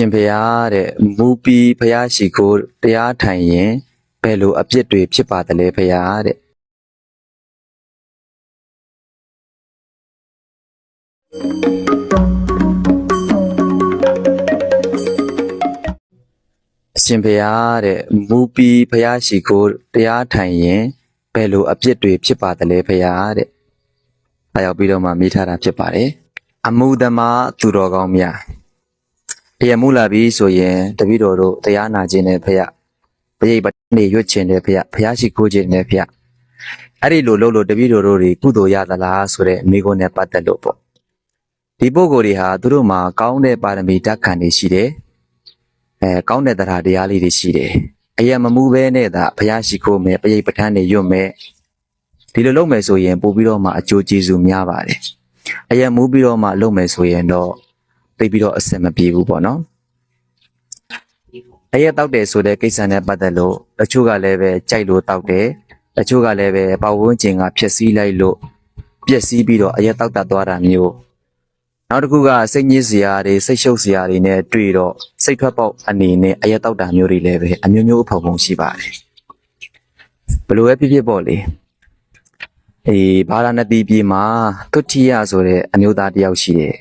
ရှင်ဖရာတဲ့မူပီဖရာရှိကိုတရားထိုင်ရင်ဘယ်လိုအပြစ်တွေဖြစ်ပါတယ်လဲဖရာတဲ့ရှင်ဖရာတဲ့မူပီဖရာရှိကိုတရားထိုင်ရင်ဘယ်လိုအပြစ်တွေဖြစ်ပါတယ်လဲဖရာတဲ့အဲရောက်ပြီးတော့မှမိထားတာဖြစ်ပါတယ်အမှုသမားသူတော်ကောင်းများ တရားမှုလာပြီဆိုရင်တပည့်တော်တို့တရားနာခြင်းနဲ့ဖရပရိပတ်နေရွတ်ခြင်းနဲ့ဖရဖရရှိခိုးခြင်းနဲ့ဖရအဲ့ဒီလိုလုပ်လို့တပည့်တော်တို့တွေကုသိုလ်ရသလားဆိုတဲ့မိကုန်းနဲ့ပတ်သက်လို့ပေါ့ဒီပုဂ္ဂိုလ်တွေဟာသူတို့မှာကောင်းတဲ့ပါရမီဓာတ်ခံတွေရှိတယ်အဲကောင်းတဲ့တရားတရားလေးတွေရှိတယ်အယံမမှုပဲနဲ့သာဖရရှိခိုးမယ်ပရိပဋ္ဌာန်းနေရွတ်မယ်ဒီလိုလုပ်မယ်ဆိုရင်ပို့ပြီးတော့မှအကျိုးကျေးဇူးများပါတယ်အယံမူပြီးတော့မှလုပ်မယ်ဆိုရင်တော့ သိပ်ပြီးတော့အဆင်မပြေဘူးပေါ့နော်အရက်တောက်တယ်ဆိုတဲ့ကိစ္စနဲ့ပတ်သက်လို့တချို့ကလည်းပဲကြိုက်လို့တောက်တယ်တချို့ကလည်းပဲပဝန်းကျင်ကဖြက်စီးလိုက်လို့ပျက်စီးပြီးတော့အရက်တောက်တတ်သွားတာမျိုးနောက်တစ်ခုကစိတ်ညစ်စရာတွေစိတ်ရှုပ်စရာတွေနဲ့တွေ့တော့စိတ်ထွက်ပေါက်အနေနဲ့အရက်တောက်တာမျိုးတွေလည်းပဲအမျိုးမျိုးအဖော်ပုံရှိပါတယ်ဘယ်လိုပဲဖြစ်ဖြစ်ပေါ့လေအေးဘာလာနတိပြည်မှာတုတိယဆိုတဲ့အမျိုးသားတစ်ယောက်ရှိတယ်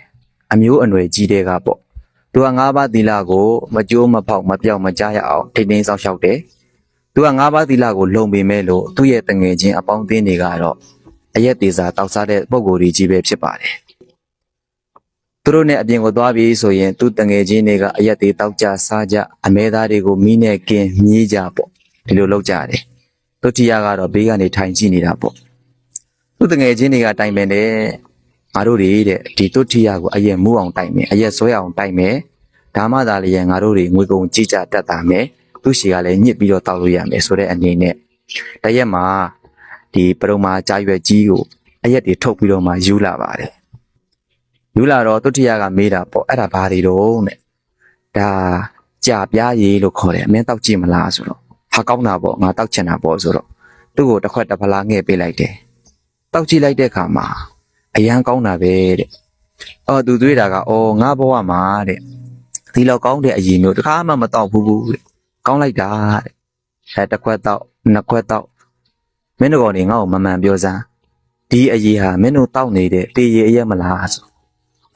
အမျိုးအနွယ်ကြီးတဲ့ကပေါ့သူကငါးပါးသီလကိုမကြိုးမဖောက်မပြောက်မကြားရအောင်ထိန်းသိမ်းဆောင်ရှောက်တယ်သူကငါးပါးသီလကိုလုံပေမဲ့လို့သူ့ရဲ့တငယ်ချင်းအပေါင်းအသင်းတွေကတော့အရက်သေးစာတောက်စားတဲ့ပုံကိုယ်ကြီးကြီးပဲဖြစ်ပါတယ်သူတို့နဲ့အပြင်ကိုသွားပြီးဆိုရင်သူ့တငယ်ချင်းတွေကအရက်သေးတောက်ကြစားကြအမဲသားတွေကိုမီးနဲ့ကင်းမြည်ကြပေါ့ဒီလိုလုပ်ကြတယ်သူတိယကတော့ဘေးကနေထိုင်ကြည့်နေတာပေါ့သူ့တငယ်ချင်းတွေကတိုင်ပင်တယ် ငါတို့တွေတဲ့ဒီတုတ်ထီယာကိုအရင်မူအောင်တိုက်မယ်အရက်ဆွဲအောင်တိုက်မယ်ဒါမှသာလေငါတို့တွေငွေကုန်ကြည်ကြတတ်တာမယ်သူရှိကလည်းညစ်ပြီးတော့တောက်လို့ရမယ်ဆိုတဲ့အနေနဲ့တရက်မှာဒီပရုံမာကြာရွက်ကြီးကိုအရက်တွေထုတ်ပြီးတော့မှယူလာပါတယ်ယူလာတော့တုတ်ထီယာကမေးတာပေါ့အဲ့ဒါဘာတွေတော့တဲ့ဒါကြာပြားရည်လို့ခေါ်တယ်အမင်းတောက်ကြည့်မလားဆိုတော့ဟာကောင်းတာပေါ့ငါတောက်ချင်တာပေါ့ဆိုတော့သူ့ကိုတစ်ခွက်တစ်ဖလားငှဲ့ပေးလိုက်တယ်တောက်ကြည့်လိုက်တဲ့အခါမှာ အရန်ကောင်းတာပဲတဲ့။အော်သူတွေးတာကအော်ငါဘဝမှာတဲ့ဒီလောက်ကောင်းတဲ့အရင်မျိုးတစ်ခါမှမတော့ဘူးဘူးတဲ့။ကောင်းလိုက်တာတဲ့။အဲတစ်ခွက်တော့နှစ်ခွက်တော့မင်းတို့ကောင်နေငါ့ကိုမမှန်ပြောစမ်းဒီအရေးဟာမင်းတို့တောက်နေတဲ့တေးရအရက်မလားဆို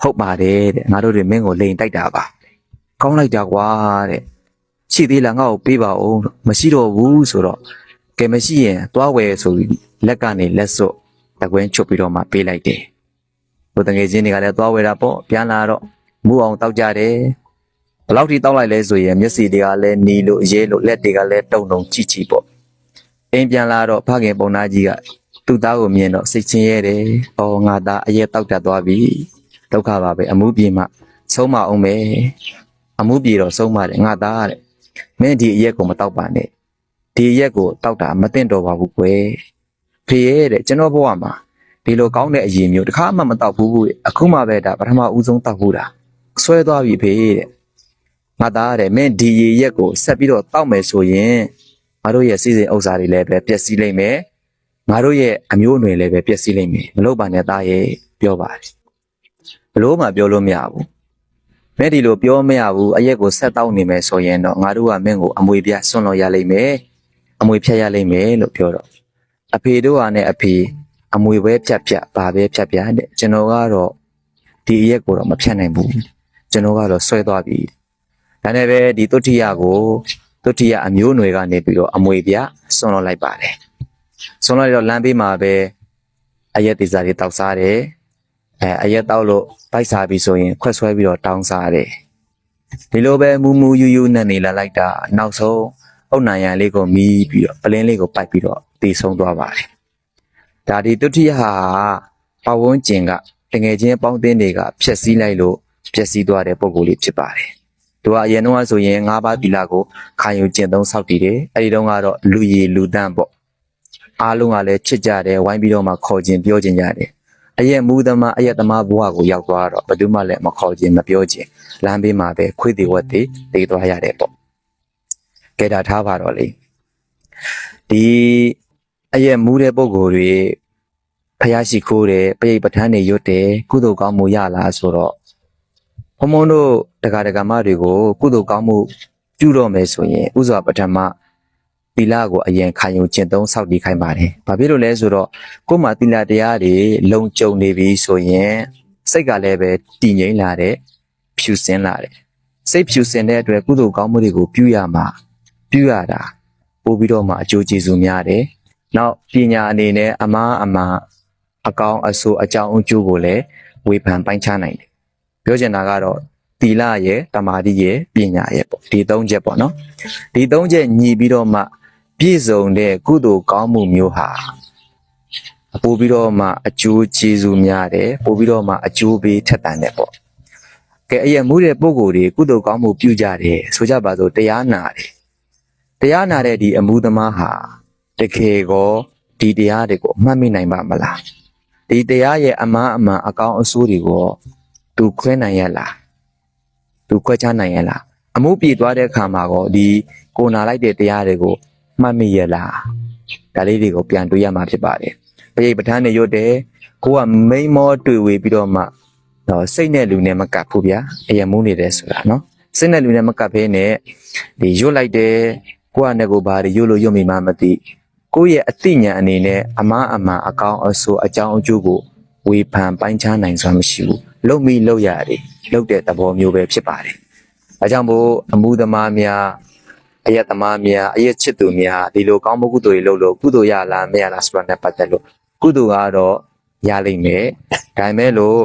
ဟုတ်ပါတယ်တဲ့ငါတို့တွေမင်းကိုလိန်တိုက်တာပါကောင်းလိုက်တာကွာတဲ့ရှိသေးလားငါ့ကိုပေးပါဦးမရှိတော့ဘူးဆိုတော့ကဲမရှိရင်သွားဝယ်ဆိုပြီးလက်ကနေလက်စွပ်တကွင်းချုပ်ပြီးတော့မှပေးလိုက်တယ်။ ဘုတငယ်ချင်းတွေကလည်းသွားဝယ်တာပေါ့ပြန်လာတော့မူအောင်တောက်ကြတယ်။ဘယ်လောက်ထိတောက်လိုက်လဲဆိုရင်မျက်စိတွေကလည်းနီလို့ရဲလို့လက်တွေကလည်းတုံတုံကြည့်ကြည့်ပေါ့။အိမ်ပြန်လာတော့ဖခင်ပုံနာကြီးကသူ့သားကိုမြင်တော့စိတ်ချင်းရဲတယ်။အော်ငါသားအရက်တောက်တတ်သွားပြီ။ဒုက္ခပါပဲအမှုပြေမှဆုံးမအောင်ပဲ။အမှုပြေတော့ဆုံးမတယ်ငါသားတဲ့။မင်းဒီအရက်ကိုမတောက်ပါနဲ့။ဒီအရက်ကိုတောက်တာမသင့်တော်ပါဘူးကွယ်။ဖေရဲ့တဲ့ကျွန်တော်ဘဝမှာ ဒီလိုကောင်းတဲ့အရင်မျိုးတစ်ခါမှမတောက်ဘူးတဲ့အခုမှပဲဒါပထမဦးဆုံးတောက်ဘူးတာဆွဲသွားပြီဖေတဲ့ငါသားတဲ့မင်းဒီရေရက်ကိုဆက်ပြီးတော့တောက်မယ်ဆိုရင်ငါတို့ရဲ့စီစဉ်ဥစ္စာတွေလည်းပဲပျက်စီးလိမ့်မယ်ငါတို့ရဲ့အမျိုးအနွယ်လည်းပဲပျက်စီးလိမ့်မယ်မလုပ်ပါနဲ့သားရဲ့ပြောပါတယ်ဘလို့မှပြောလို့မရဘူးမင်းဒီလိုပြောမရဘူးအရက်ကိုဆက်တောက်နေမယ်ဆိုရင်တော့ငါတို့ကမင်းကိုအမွေပြဆွန့်လို့ရလိမ့်မယ်အမွေဖြတ်ရလိမ့်မယ်လို့ပြောတော့အဖေတို့ဟာနဲ့အဖေ အမွေပဲဖြတ်ဖြတ်ပါပဲဖြတ်ဖြတ်တဲ့ကျွန်တော်ကတော့ဒီအရက်ကိုတော့မဖြတ်နိုင်ဘူးကျွန်တော်ကတော့ဆွဲသွားပြီဒါနဲ့ပဲဒီတုတ္တိယကိုတုတ္တိယအမျိုးအနွယ်ကနေပြီးတော့အမွေပြဆွန့်လွတ်လိုက်ပါတယ်ဆွန့်လွတ်လိုက်တော့လမ်းဘေးမှာပဲအရက်တေစာတွေတောက်စားတယ်အဲအရက်တောက်လို့ဗိုက်စားပြီဆိုရင်ခွက်ဆွဲပြီးတော့တောင်းစားတယ်ဒီလိုပဲမူမူယူယူနဲ့နေလာလိုက်တာနောက်ဆုံးအုတ်နံရံလေးကိုမီးပြီးတော့ပလင်းလေးကိုပိုက်ပြီးတော့တည်ဆုံးသွားပါတယ်။ ဒါဒီတုတိယဟာပဝန်းကျင်ကတငယ်ချင်းအပေါင်းအသင်းတွေကဖျက်ဆီးလိုက်လို့ဖျက်ဆီးသွားတဲ့ပုံကိုယ်လေးဖြစ်ပါတယ်။သူကအရင်တော့ဆိုရင်၅ပါးသီလကိုခံယူကျင့်သုံးဆောက်တည်တယ်။အဲဒီတော့ကတော့လူရည်လူတန်းပေါ့။အားလုံးကလည်းချစ်ကြတယ်ဝိုင်းပြီးတော့မှခေါ်ခြင်းပြောခြင်းရတယ်။အရက်မူသမားအရက်သမားဘဝကိုရောက်သွားတော့ဘယ်သူမှလည်းမခေါ်ခြင်းမပြောခြင်းလမ်းဘေးမှာပဲခွေးသေးဝက်သေးတည်သွားရတယ်ပေါ့။ကဲဒါထားပါတော့လေ။ဒီအရက်မူတဲ့ပုံကိုယ်တွေ ဖျားရှိခိုးတယ်ပြိပဋ္ဌာန်းတွေရွတ်တယ်ကုသိုလ်ကောင်းမှုရလားဆိုတော့ဘုံဘုံတို့တရားဒဂမတွေကိုကုသိုလ်ကောင်းမှုပြုတော့မယ်ဆိုရင်ဥစွာပထမသီလကိုအရင်ခံယူကျင့်သုံးဆောက်တည်ခိုင်းပါတယ်။ဘာဖြစ်လို့လဲဆိုတော့ကိုယ်မှာသီလတရားတွေလုံခြုံနေပြီဆိုရင်စိတ်ကလည်းပဲတည်ငြိမ်လာတဲ့ဖြူစင်လာတယ်။စိတ်ဖြူစင်တဲ့အတွက်ကုသိုလ်ကောင်းမှုတွေကိုပြုရမှာပြုရတာပို့ပြီးတော့မှအကျိုးကျေးဇူးများတယ်။နောက်ပညာအနေနဲ့အမားအမား အကောင်းအဆိုးအကြောင်းအကျိုးကိုလည်းဝေဖန်ပိုင်းခြားနိုင်တယ်။ပြောချင်တာကတော့သီလရဲ့တမာတိရဲ့ပညာရဲ့ပေါ့ဒီသုံးချက်ပေါ့နော်ဒီသုံးချက်ညီပြီးတော့မှပြည့်စုံတဲ့ကုသိုလ်ကောင်းမှုမျိုးဟာပို့ပြီးတော့မှအကျိုးကျေးဇူးများတယ်ပို့ပြီးတော့မှအကျိုးပေးထက်သန်တယ်ပေါ့ကဲအရင်မှုတဲ့ပုံကိုယ်တွေကုသိုလ်ကောင်းမှုပြုကြတယ်ဆိုကြပါစို့တရားနာတယ်တရားနာတဲ့ဒီအမှုသမားဟာတကယ်ကောဒီတရားတွေကိုအမှတ်မိနိုင်ပါမလား ဒီတရားရဲ့အမှားအမှန်အကောင်းအဆိုးတွေကိုသူခွဲနိုင်ရလားသူခွဲခြားနိုင်ရလားအမှုပြေသွားတဲ့အခါမှာကောဒီကိုနာလိုက်တဲ့တရားတွေကိုမှတ်မိရလားဒါလေးတွေကိုပြန်တွေးရမှာဖြစ်ပါတယ်ပရိပဋ္ဌာန်းနဲ့ရွတ်တယ်ကိုကမိန်မောတွေ့ဝေပြီးတော့မှတော့စိတ်နဲ့လူနဲ့မကပ်ဘူးဗျာအရင်မူးနေတယ်ဆိုတာနော်စိတ်နဲ့လူနဲ့မကပ်ဘဲနဲ့ဒီရွတ်လိုက်တယ်ကိုကနဲ့ကိုဘာတွေရွတ်လို့ရွတ်မိမှမသိ ကိုယ့်ရဲ့အသိဉာဏ်အနေနဲ့အမားအမှန်အကောင်းအဆိုးအကြောင်းအကျိုးကိုဝေဖန်ပိုင်းခြားနိုင်စွမ်းမရှိဘူးလုံမိလုံရတယ်လုံတဲ့သဘောမျိုးပဲဖြစ်ပါတယ်အဲကြောင့်မို့အမှုသမားများအယက်သမားများအယက်ချစ်သူများဒီလိုကောင်းမှုကုသိုလ်တွေလုပ်လို့ကုသိုလ်ရလားမရလားဆိုတာနဲ့ပတ်သက်လို့ကုသိုလ်ကတော့ရလိမ့်မယ်။ဒါပေမဲ့လို့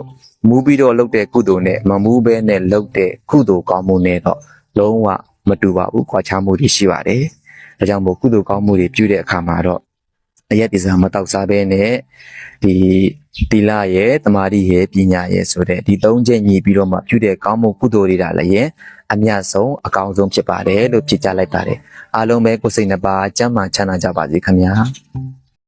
မူပြီးတော့လုပ်တဲ့ကုသိုလ်နဲ့မမူဘဲနဲ့လုပ်တဲ့ကုသိုလ်ကောင်းမှုနဲ့တော့လုံးဝမတူပါဘူး။ခွာခြားမှုတွေရှိပါတယ်။ အဲကြောင့်မို့ကုသိုလ်ကောင်းမှုတွေပြုတဲ့အခါမှာတော့အယက်ဒီစားမတောက်စားဘဲနဲ့ဒီတီလာရဲ့တမာတိရဲ့ပညာရဲ့ဆိုတဲ့ဒီသုံးချက်ညီပြီးတော့မှပြုတဲ့ကောင်းမှုကုသိုလ်တွေဒါလည်းအမြတ်ဆုံးအကောင်းဆုံးဖြစ်ပါတယ်လို့ပြကြလိုက်ပါတယ်အားလုံးပဲကိုယ်စိတ်နှပါကျမ်းမာချမ်းသာကြပါစေခင်ဗျာ